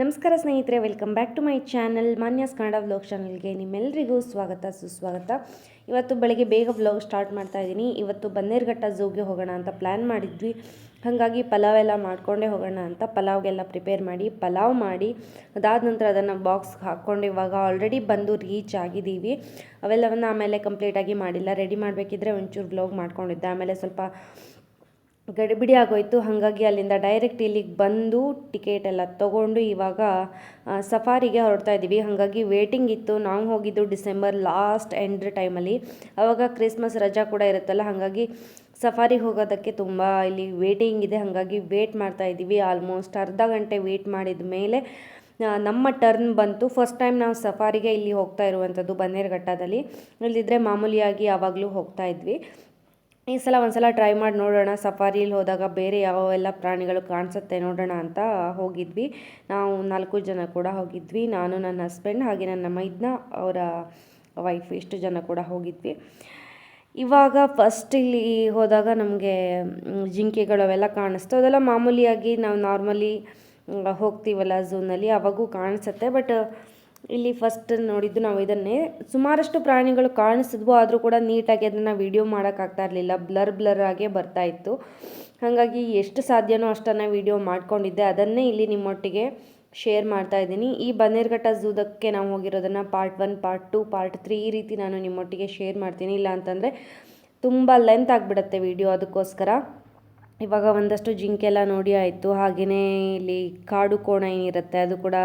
ನಮಸ್ಕಾರ ಸ್ನೇಹಿತರೆ, welcome back to my channel Manya's Kannada vlog ಚಾನಲ್ಗೆ ನಿಮ್ಮೆಲ್ಲರಿಗೂ ಸ್ವಾಗತ, ಸುಸ್ವಾಗತ. ಇವತ್ತು ಬೆಳಗ್ಗೆ ಬೇಗ ವ್ಲಾಗ್ ಸ್ಟಾರ್ಟ್ ಮಾಡ್ತಾ ಇದ್ದೀನಿ. ಇವತ್ತು ಬನ್ನೇರ್ಘಟ್ಟ ಝೂಗೆ ಹೋಗೋಣ ಅಂತ ಪ್ಲ್ಯಾನ್ ಮಾಡಿದ್ವಿ. ಹಾಗಾಗಿ ಪಲಾವ್ ಎಲ್ಲ ಮಾಡಿಕೊಂಡೇ ಹೋಗೋಣ ಅಂತ ಪಲಾವ್ಗೆಲ್ಲ ಪ್ರಿಪೇರ್ ಮಾಡಿ, ಪಲಾವ್ ಮಾಡಿ, ಅದಾದ ನಂತರ ಅದನ್ನು ಬಾಕ್ಸ್ಗೆ ಹಾಕ್ಕೊಂಡು ಇವಾಗ ಆಲ್ರೆಡಿ ಬಂದು ರೀಚ್ ಆಗಿದ್ದೀವಿ. ಅವೆಲ್ಲವನ್ನು ಆಮೇಲೆ ಕಂಪ್ಲೀಟಾಗಿ ಮಾಡಿಲ್ಲ. ರೆಡಿ ಮಾಡಬೇಕಿದ್ರೆ ಒಂಚೂರು ವ್ಲಾಗ್ ಮಾಡ್ಕೊಂಡಿದ್ದೆ. ಆಮೇಲೆ ಸ್ವಲ್ಪ ಗಡಿಬಿಡಿ ಆಗೋಯಿತು. ಹಾಗಾಗಿ ಅಲ್ಲಿಂದ ಡೈರೆಕ್ಟ್ ಇಲ್ಲಿಗೆ ಬಂದು ಟಿಕೆಟ್ ಎಲ್ಲ ತೊಗೊಂಡು ಇವಾಗ ಸಫಾರಿಗೆ ಹೊರಡ್ತಾ ಇದ್ದೀವಿ. ಹಾಗಾಗಿ ವೇಟಿಂಗ್ ಇತ್ತು. ನಾವು ಹೋಗಿದ್ದು ಡಿಸೆಂಬರ್ ಲಾಸ್ಟ್ ಎಂಡ್ ಟೈಮಲ್ಲಿ ಆವಾಗ ಕ್ರಿಸ್ಮಸ್ ರಜಾ ಕೂಡ ಇರುತ್ತಲ್ಲ, ಹಾಗಾಗಿ ಸಫಾರಿಗೆ ಹೋಗೋದಕ್ಕೆ ತುಂಬ ಇಲ್ಲಿ ವೇಟಿಂಗ್ ಇದೆ. ಹಾಗಾಗಿ ವೇಟ್ ಮಾಡ್ತಾ ಇದ್ದೀವಿ. ಆಲ್ಮೋಸ್ಟ್ ಅರ್ಧ ಗಂಟೆ ವೇಟ್ ಮಾಡಿದ ಮೇಲೆ ನಮ್ಮ ಟರ್ನ್ ಬಂತು. ಫಸ್ಟ್ ಟೈಮ್ ನಾವು ಸಫಾರಿಗೆ ಇಲ್ಲಿ ಹೋಗ್ತಾ ಇರುವಂಥದ್ದು ಬನ್ನೇರುಘಟ್ಟದಲ್ಲಿ. ಇಲ್ಲಿದ್ದರೆ ಮಾಮೂಲಿಯಾಗಿ ಯಾವಾಗಲೂ ಹೋಗ್ತಾ ಇದ್ವಿ. ಈ ಸಲ ಒಂದ್ಸಲ ಟ್ರೈ ಮಾಡಿ ನೋಡೋಣ. ಸಫಾರಿಲಿ ಹೋದಾಗ ಬೇರೆ ಯಾವೆಲ್ಲ ಪ್ರಾಣಿಗಳು ಕಾಣಿಸುತ್ತೆ ನೋಡೋಣ ಅಂತ ಹೋಗಿದ್ವಿ. ನಾವು ನಾಲ್ಕು ಜನ ಕೂಡ ಹೋಗಿದ್ವಿ. ನಾನು, ನನ್ನ ಹಸ್ಬೆಂಡ್ ಹಾಗೆ ನನ್ನ ಮೈದ್ನ, ಅವರ ವೈಫ್ ಇಷ್ಟು ಜನ ಕೂಡ ಹೋಗಿದ್ವಿ. ಇವಾಗ ಫಸ್ಟ್ ಇಲ್ಲಿ ಹೋದಾಗ ನಮಗೆ ಜಿಂಕೆಗಳು ಅವೆಲ್ಲ ಕಾಣಿಸ್ತು. ಅದೆಲ್ಲ ಮಾಮೂಲಿಯಾಗಿ ನಾವು ನಾರ್ಮಲಿ ಹೋಗ್ತೀವಲ್ಲ ಝೂನಲ್ಲಿ ಅವಾಗೂ ಕಾಣಿಸುತ್ತೆ. ಬಟ್ ಇಲ್ಲಿ ಫಸ್ಟ್ ನೋಡಿದ್ದು ನಾವು ಇದನ್ನೇ. ಸುಮಾರಷ್ಟು ಪ್ರಾಣಿಗಳು ಕಾಣಿಸಿದ್ವು, ಆದರೂ ಕೂಡ ನೀಟಾಗಿ ಅದನ್ನು ವಿಡಿಯೋ ಮಾಡೋಕ್ಕಾಗ್ತಾ ಇರಲಿಲ್ಲ. ಬ್ಲರ್ ಬ್ಲರ್ ಆಗೇ ಬರ್ತಾ ಇತ್ತು. ಹಾಗಾಗಿ ಎಷ್ಟು ಸಾಧ್ಯನೋ ಅಷ್ಟನ್ನು ವಿಡಿಯೋ ಮಾಡ್ಕೊಂಡಿದ್ದೆ. ಅದನ್ನೇ ಇಲ್ಲಿ ನಿಮ್ಮೊಟ್ಟಿಗೆ ಶೇರ್ ಮಾಡ್ತಾ ಇದ್ದೀನಿ. ಈ ಬನ್ನೇರ್ಘಟ್ಟ ಝೂದಕ್ಕೆ ನಾವು ಹೋಗಿರೋದನ್ನು part one part two part three ಈ ರೀತಿ ನಾನು ನಿಮ್ಮೊಟ್ಟಿಗೆ ಶೇರ್ ಮಾಡ್ತೀನಿ. ಇಲ್ಲ ಅಂತಂದರೆ ತುಂಬ ಲೆಂತ್ ಆಗಿಬಿಡತ್ತೆ ವಿಡಿಯೋ ಅದಕ್ಕೋಸ್ಕರ. ಇವಾಗ ಒಂದಷ್ಟು ಜಿಂಕೆಲ್ಲ ನೋಡಿ ಆಯಿತು. ಹಾಗೆಯೇ ಇಲ್ಲಿ ಕಾಡು ಕೋಣ ಏನಿರುತ್ತೆ ಅದು ಕೂಡ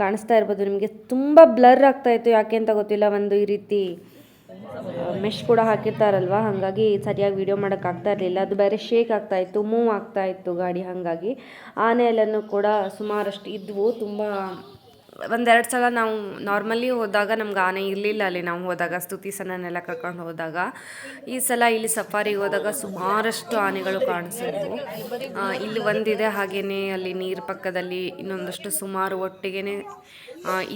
ಕಾಣಿಸ್ತಾ ಇರ್ಬೋದು. ನಿಮಗೆ ತುಂಬ ಬ್ಲರ್ ಆಗ್ತಾಯಿತ್ತು ಯಾಕೆ ಅಂತ ಗೊತ್ತಿಲ್ಲ. ಒಂದು ಈ ರೀತಿ ಮೆಶ್ ಕೂಡ ಹಾಕಿರ್ತಾರಲ್ವ? ಹಾಗಾಗಿ ಸರಿಯಾಗಿ ವಿಡಿಯೋ ಮಾಡೋಕ್ಕಾಗ್ತಾ ಇರಲಿಲ್ಲ. ಅದು ಬೇರೆ ಶೇಕ್ ಆಗ್ತಾ ಇತ್ತು, ಮೂವ್ ಆಗ್ತಾ ಇತ್ತು ಗಾಡಿ. ಹಾಗಾಗಿ ಆನೆ ಎಲ್ಲನೂ ಕೂಡ ಸುಮಾರಷ್ಟು ಇದ್ವು. ತುಂಬ ಒಂದೆರಡು ಸಲ ನಾವು ನಾರ್ಮಲಿ ಹೋದಾಗ ನಮ್ಗೆ ಆನೆ ಇರಲಿಲ್ಲ ಅಲ್ಲಿ, ನಾವು ಹೋದಾಗ ಸ್ತುತಿ ಸನನೆಲ್ಲ ಕರ್ಕೊಂಡು ಹೋದಾಗ. ಈ ಸಲ ಇಲ್ಲಿ ಸಫಾರಿಗೆ ಹೋದಾಗ ಸುಮಾರಷ್ಟು ಆನೆಗಳು ಕಾಣಿಸಿದ್ವು. ಇಲ್ಲಿ ಒಂದಿದೆ ಹಾಗೆಯೇ ಅಲ್ಲಿ ನೀರು ಪಕ್ಕದಲ್ಲಿ ಇನ್ನೊಂದಷ್ಟು ಸುಮಾರು ಒಟ್ಟಿಗೆ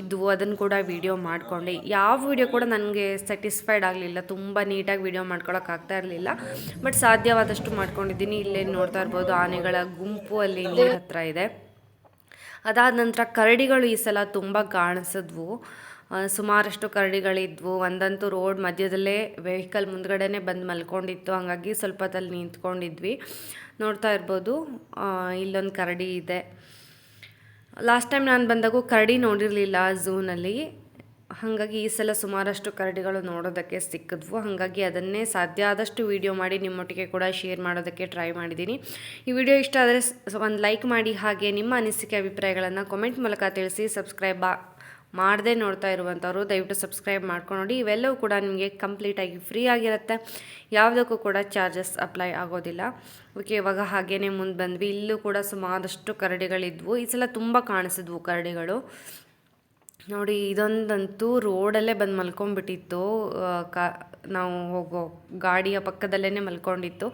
ಇದ್ವು. ಅದನ್ನು ಕೂಡ ವೀಡಿಯೋ ಮಾಡಿಕೊಂಡೆ. ಯಾವ ವೀಡಿಯೋ ಕೂಡ ನನಗೆ ಸ್ಯಾಟಿಸ್ಫೈಡ್ ಆಗಲಿಲ್ಲ. ತುಂಬ ನೀಟಾಗಿ ವೀಡಿಯೋ ಮಾಡ್ಕೊಳಕ್ಕೆ ಆಗ್ತಾ ಇರಲಿಲ್ಲ. ಬಟ್ ಸಾಧ್ಯವಾದಷ್ಟು ಮಾಡ್ಕೊಂಡಿದ್ದೀನಿ. ಇಲ್ಲೇ ನೋಡ್ತಾ ಇರ್ಬೋದು, ಆನೆಗಳ ಗುಂಪು ಅಲ್ಲಿ ನೀರು ಹತ್ರ ಇದೆ. ಅದಾದ ನಂತರ ಕರಡಿಗಳು ಈ ಸಲ ತುಂಬ ಕಾಣಿಸಿದ್ವು. ಸುಮಾರಷ್ಟು ಕರಡಿಗಳಿದ್ವು. ಒಂದಂತೂ ರೋಡ್ ಮಧ್ಯದಲ್ಲೇ ವೆಹಿಕಲ್ ಮುಂದ್ಗಡೆನೇ ಬಂದು ಮಲ್ಕೊಂಡಿತ್ತು. ಹಾಗಾಗಿ ಸ್ವಲ್ಪ ಹೊತ್ತಲ್ಲಿ ನಿಂತ್ಕೊಂಡಿದ್ವಿ. ನೋಡ್ತಾ ಇರ್ಬೋದು. ಇಲ್ಲೊಂದು ಕರಡಿ ಇದೆ. ಲಾಸ್ಟ್ ಟೈಮ್ ನಾನು ಬಂದಾಗೂ ಕರಡಿ ನೋಡಿರಲಿಲ್ಲ ಝೂನಲ್ಲಿ ಹಾಗಾಗಿ ಈ ಸಲ ಸುಮಾರಷ್ಟು ಕರಡಿಗಳು ನೋಡೋದಕ್ಕೆ ಸಿಕ್ಕಿದ್ವು. ಹಾಗಾಗಿ ಅದನ್ನೇ ಸಾಧ್ಯ ಆದಷ್ಟು ವಿಡಿಯೋ ಮಾಡಿ ನಿಮ್ಮೊಟ್ಟಿಗೆ ಕೂಡ ಶೇರ್ ಮಾಡೋದಕ್ಕೆ ಟ್ರೈ ಮಾಡಿದ್ದೀನಿ. ಈ ವಿಡಿಯೋ ಇಷ್ಟ ಆದರೆ ಒಂದು ಲೈಕ್ ಮಾಡಿ, ಹಾಗೆ ನಿಮ್ಮ ಅನಿಸಿಕೆ ಅಭಿಪ್ರಾಯಗಳನ್ನು ಕಾಮೆಂಟ್ ಮೂಲಕ ತಿಳಿಸಿ ಸಬ್ಸ್ಕ್ರೈಬ್ ಮಾಡದೆ ನೋಡ್ತಾ ಇರುವಂಥವ್ರು ದಯವಿಟ್ಟು ಸಬ್ಸ್ಕ್ರೈಬ್ ಮಾಡ್ಕೊಂಡು ನೋಡಿ ಇವೆಲ್ಲವೂ ಕೂಡ ನಿಮಗೆ ಕಂಪ್ಲೀಟಾಗಿ ಫ್ರೀ ಆಗಿರುತ್ತೆ. ಯಾವುದಕ್ಕೂ ಕೂಡ ಚಾರ್ಜಸ್ ಅಪ್ಲೈ ಆಗೋದಿಲ್ಲ. ಓಕೆ, ಇವಾಗ ಹಾಗೇ ಮುಂದೆ ಬಂದ್ವಿ. ಇಲ್ಲೂ ಕೂಡ ಸುಮಾರಷ್ಟು ಕರಡಿಗಳಿದ್ವು. ಈ ಸಲ ತುಂಬ ಕಾಣಿಸಿದ್ವು ಕರಡಿಗಳು. ನೋಡಿ, ಇದೊಂದಂತೂ ರೋಡಲ್ಲೇ ಬಂದು ಮಲ್ಕೊಂಡ್ಬಿಟ್ಟಿತ್ತು ಕ, ನಾವು ಹೋಗೋ ಗಾಡಿಯ ಪಕ್ಕದಲ್ಲೇ ಮಲ್ಕೊಂಡಿತ್ತು.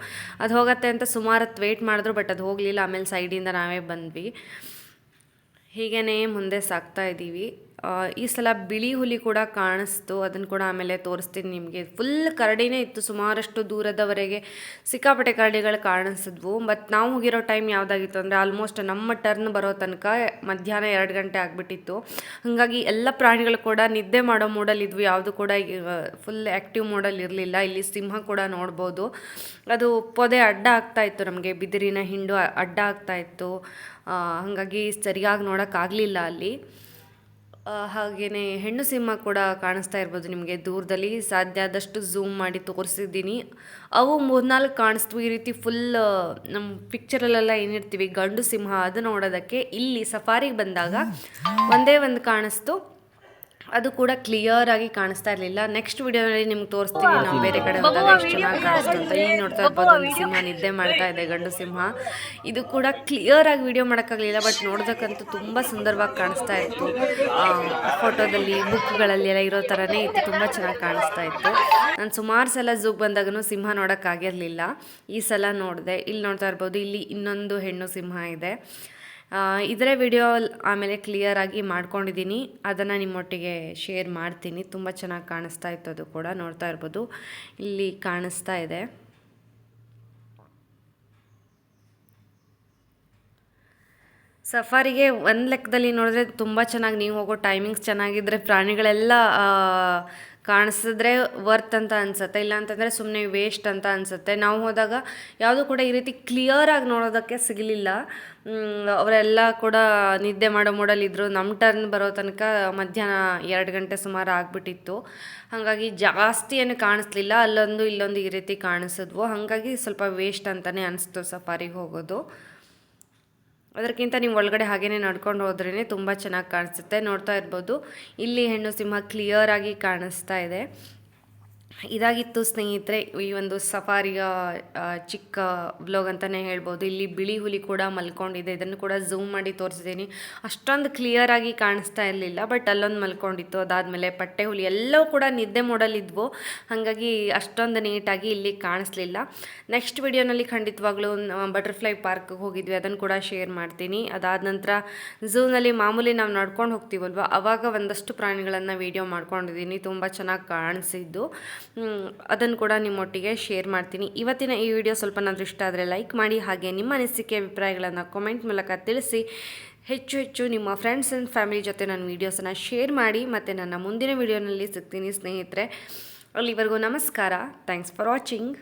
ಅದು ಹೋಗತ್ತೆ ಅಂತ ಸುಮಾರು ಹೊತ್ತು ವೆಯ್ಟ್ ಮಾಡಿದ್ರು ಬಟ್ ಅದು ಹೋಗಲಿಲ್ಲ. ಆಮೇಲೆ ಸೈಡಿಂದ ನಾವೇ ಬಂದ್ವಿ. ಹೀಗೇ ಮುಂದೆ ಸಾಗ್ತಾ ಇದ್ದೀವಿ ಈ ಸಲ ಬಿಳಿ ಹುಲಿ ಕೂಡ ಕಾಣಿಸ್ತು. ಅದನ್ನು ಕೂಡ ಆಮೇಲೆ ತೋರಿಸ್ತೀನಿ ನಿಮಗೆ. ಫುಲ್ ಕರಡಿನೇ ಇತ್ತು. ಸುಮಾರಷ್ಟು ದೂರದವರೆಗೆ ಸಿಕ್ಕಾಪಟ್ಟೆ ಕರಡಿಗಳು ಕಾಣಿಸಿದ್ವು. ಬಟ್ ನಾವು ಹೋಗಿರೋ ಟೈಮ್ ಯಾವುದಾಗಿತ್ತು ಅಂದರೆ ಆಲ್ಮೋಸ್ಟ್ ನಮ್ಮ ಟರ್ನ್ ಬರೋ ತನಕ ಮಧ್ಯಾಹ್ನ ಎರಡು ಗಂಟೆ ಆಗಿಬಿಟ್ಟಿತ್ತು. ಹಾಗಾಗಿ ಎಲ್ಲ ಪ್ರಾಣಿಗಳು ಕೂಡ ನಿದ್ದೆ ಮಾಡೋ ಮೂಡಲ್ಲಿ ಇದ್ವು. ಯಾವುದು ಕೂಡ ಫುಲ್ ಆ್ಯಕ್ಟಿವ್ ಮೋಡಲ್ಲಿ ಇರಲಿಲ್ಲ. ಇಲ್ಲಿ ಸಿಂಹ ಕೂಡ ನೋಡ್ಬೋದು. ಅದು ಪೊದೆ ಅಡ್ಡ ಆಗ್ತಾ ಇತ್ತು ನಮಗೆ. ಬಿದಿರಿನ ಹಿಂಡು ಅಡ್ಡ ಆಗ್ತಾ ಇತ್ತು. ಹಾಗಾಗಿ ಸರಿಯಾಗಿ ನೋಡೋಕ್ಕಾಗಲಿಲ್ಲ ಅಲ್ಲಿ. ಹಾಗೆಯೇ ಹೆಣ್ಣು ಸಿಂಹ ಕೂಡ ಕಾಣಿಸ್ತಾ ಇರ್ಬೋದು ನಿಮಗೆ ದೂರದಲ್ಲಿ. ಸಾಧ್ಯ ಆದಷ್ಟು ಝೂಮ್ ಮಾಡಿ ತೋರಿಸಿದ್ದೀನಿ. ಅವು ಮೂರ್ನಾಲ್ಕು ಕಾಣಿಸ್ತು. ಈ ರೀತಿ ಫುಲ್ ನಮ್ಮ ಪಿಕ್ಚರಲ್ಲೆಲ್ಲ ಏನಿರ್ತೀವಿ, ಗಂಡು ಸಿಂಹ, ಅದು ನೋಡೋದಕ್ಕೆ. ಇಲ್ಲಿ ಸಫಾರಿಗೆ ಬಂದಾಗ ಒಂದೇ ಒಂದು ಕಾಣಿಸ್ತು. ಅದು ಕೂಡ ಕ್ಲಿಯರ್ ಆಗಿ ಕಾಣಿಸ್ತಾ ಇರಲಿಲ್ಲ. ನೆಕ್ಸ್ಟ್ ವಿಡಿಯೋನಲ್ಲಿ ನಿಮ್ಗೆ ತೋರಿಸ್ತೀವಿ. ನಾವು ಬೇರೆ ಕಡೆ ಹೋದಾಗ ಎಷ್ಟು ಚೆನ್ನಾಗಿ ಕಾಣಿಸ್ತು ಅಂತ ಈಗ ನೋಡ್ತಾ ಇರ್ಬೋದು. ಒಂದು ಸಿಂಹ ನಿದ್ದೆ ಮಾಡ್ತಾ ಇದೆ ಗಂಡು ಸಿಂಹ. ಇದು ಕೂಡ ಕ್ಲಿಯರ್ ಆಗಿ ವಿಡಿಯೋ ಮಾಡೋಕ್ಕಾಗಲಿಲ್ಲ ಬಟ್ ನೋಡೋದಕ್ಕಂತೂ ತುಂಬ ಸುಂದರವಾಗಿ ಕಾಣಿಸ್ತಾ ಇತ್ತು. ಫೋಟೋದಲ್ಲಿ ಬುಕ್ಗಳಲ್ಲಿ ಎಲ್ಲ ಇರೋ ಥರನೇ ಇತ್ತು. ತುಂಬ ಚೆನ್ನಾಗಿ ಕಾಣಿಸ್ತಾ ಇತ್ತು. ನಾನು ಸುಮಾರು ಸಲ ಝೂಗ್ ಬಂದಾಗೂ ಸಿಂಹ ನೋಡೋಕ್ಕಾಗಿರಲಿಲ್ಲ ಈ ಸಲ ನೋಡಿದೆ. ಇಲ್ಲಿ ನೋಡ್ತಾ ಇರ್ಬೋದು ಇಲ್ಲಿ ಇನ್ನೊಂದು ಹೆಣ್ಣು ಸಿಂಹ ಇದೆ. ಇದರ ವಿಡಿಯೋ ಆಮೇಲೆ ಕ್ಲಿಯರ್ ಆಗಿ ಮಾಡ್ಕೊಂಡಿದ್ದೀನಿ ಅದನ್ನು ನಿಮ್ಮೊಟ್ಟಿಗೆ ಶೇರ್ ಮಾಡ್ತೀನಿ. ತುಂಬ ಚೆನ್ನಾಗಿ ಕಾಣಿಸ್ತಾ ಇತ್ತು ಅದು ಕೂಡ ನೋಡ್ತಾ ಇರ್ಬೋದು. ಇಲ್ಲಿ ಕಾಣಿಸ್ತಾ ಇದೆ. ಸಫಾರಿಗೆ ಒಂದು ಲೆಕ್ಕದಲ್ಲಿ ನೋಡಿದ್ರೆ ತುಂಬ ಚೆನ್ನಾಗಿ ನೀವು ಹೋಗೋ ಟೈಮಿಂಗ್ಸ್ ಚೆನ್ನಾಗಿದ್ದರೆ ಪ್ರಾಣಿಗಳೆಲ್ಲ ಕಾಣಿಸಿದ್ರೆ ವರ್ತ್ ಅಂತ ಅನಿಸುತ್ತೆ ಇಲ್ಲ ಅಂತಂದರೆ ಸುಮ್ಮನೆ ವೇಸ್ಟ್ ಅಂತ ಅನಿಸುತ್ತೆ. ನಾವು ಹೋದಾಗ ಯಾವುದೂ ಕೂಡ ಈ ರೀತಿ ಕ್ಲಿಯರಾಗಿ ನೋಡೋದಕ್ಕೆ ಸಿಗಲಿಲ್ಲ. ಅವರೆಲ್ಲ ಕೂಡ ನಿದ್ದೆ ಮಾಡೋ ಮೂಡಲ್ಲಿದ್ದರು ನಮ್ಮ ಟರ್ನ್ ಬರೋ ತನಕ ಮಧ್ಯಾಹ್ನ ಎರಡು ಗಂಟೆ ಸುಮಾರು ಆಗಿಬಿಟ್ಟಿತ್ತು. ಹಾಗಾಗಿ ಜಾಸ್ತಿ ಏನು ಕಾಣಿಸ್ಲಿಲ್ಲ. ಅಲ್ಲೊಂದು ಇಲ್ಲೊಂದು ಈ ರೀತಿ ಕಾಣಿಸಿದ್ವು. ಹಾಗಾಗಿ ಸ್ವಲ್ಪ ವೇಸ್ಟ್ ಅಂತಲೇ ಅನಿಸ್ತು ಸಫಾರಿಗೆ ಹೋಗೋದು. ಅದಕ್ಕಿಂತ ನೀವು ಒಳಗಡೆ ಹಾಗೇ ನಡ್ಕೊಂಡು ಹೋದ್ರೇ ತುಂಬ ಚೆನ್ನಾಗಿ ಕಾಣಿಸುತ್ತೆ. ನೋಡ್ತಾ ಇರ್ಬೋದು. ಇಲ್ಲಿ ಹೆಣ್ಣು ಸಿಂಹ ಕ್ಲಿಯರ್ ಆಗಿ ಕಾಣಿಸ್ತಾ ಇದೆ. ಇದಾಗಿತ್ತು ಸ್ನೇಹಿತರೆ, ಈ ಒಂದು ಸಫಾರಿಯ ಚಿಕ್ಕ ವ್ಲಾಗ್ ಅಂತಲೇ ಹೇಳ್ಬೋದು. ಇಲ್ಲಿ ಬಿಳಿ ಹುಲಿ ಕೂಡ ಮಲ್ಕೊಂಡಿದೆ. ಇದನ್ನು ಕೂಡ ಝೂಮ್ ಮಾಡಿ ತೋರಿಸಿದ್ದೀನಿ. ಅಷ್ಟೊಂದು ಕ್ಲಿಯರ್ ಆಗಿ ಕಾಣಿಸ್ತಾ ಇರಲಿಲ್ಲ ಬಟ್ ಅಲ್ಲೊಂದು ಮಲ್ಕೊಂಡಿತ್ತು. ಅದಾದಮೇಲೆ ಪಟ್ಟೆ ಹುಲಿ ಎಲ್ಲವೂ ಕೂಡ ನಿದ್ದೆ ಮೂಡಲಿದ್ವು ಹಾಗಾಗಿ ಅಷ್ಟೊಂದು ನೀಟಾಗಿ ಇಲ್ಲಿ ಕಾಣಿಸ್ಲಿಲ್ಲ. ನೆಕ್ಸ್ಟ್ ವಿಡಿಯೋನಲ್ಲಿ ಖಂಡಿತವಾಗ್ಲೂ ಬಟರ್ಫ್ಲೈ ಪಾರ್ಕ್ಗೆ ಹೋಗಿದ್ವಿ. ಅದನ್ನು ಕೂಡ ಶೇರ್ ಮಾಡ್ತೀನಿ. ಅದಾದ ನಂತರ ಝೂನಲ್ಲಿ ಮಾಮೂಲಿ ನಾವು ನಡ್ಕೊಂಡು ಹೋಗ್ತೀವಲ್ವ? ಅವಾಗ ಒಂದಷ್ಟು ಪ್ರಾಣಿಗಳನ್ನು ವಿಡಿಯೋ ಮಾಡ್ಕೊಂಡಿದ್ದೀನಿ. ತುಂಬ ಚೆನ್ನಾಗಿ ಕಾಣಿಸಿದ್ದು. ಅದನ್ನು ಕೂಡ ನಿಮ್ಮೊಟ್ಟಿಗೆ ಶೇರ್ ಮಾಡ್ತೀನಿ. ಇವತ್ತಿನ ಈ ವಿಡಿಯೋ ಸ್ವಲ್ಪ ನಾದ್ರು ಇಷ್ಟ ಆದರೆ ಲೈಕ್ ಮಾಡಿ, ಹಾಗೆ ನಿಮ್ಮ ಅನಿಸಿಕೆ, ಅಭಿಪ್ರಾಯಗಳನ್ನು ಕಾಮೆಂಟ್ ಮೂಲಕ ತಿಳಿಸಿ. ಹೆಚ್ಚು ಹೆಚ್ಚು ನಿಮ್ಮ ಫ್ರೆಂಡ್ಸ್ ಆ್ಯಂಡ್ ಫ್ಯಾಮಿಲಿ ಜೊತೆ ನನ್ನ ವೀಡಿಯೋಸನ್ನು ಶೇರ್ ಮಾಡಿ, ಮತ್ತು ನನ್ನ ಮುಂದಿನ ವೀಡಿಯೋನಲ್ಲಿ ಸಿಗ್ತೀನಿ ಸ್ನೇಹಿತರೆ. ಅಲ್ಲಿವರೆಗೂ ನಮಸ್ಕಾರ. Thanks for watching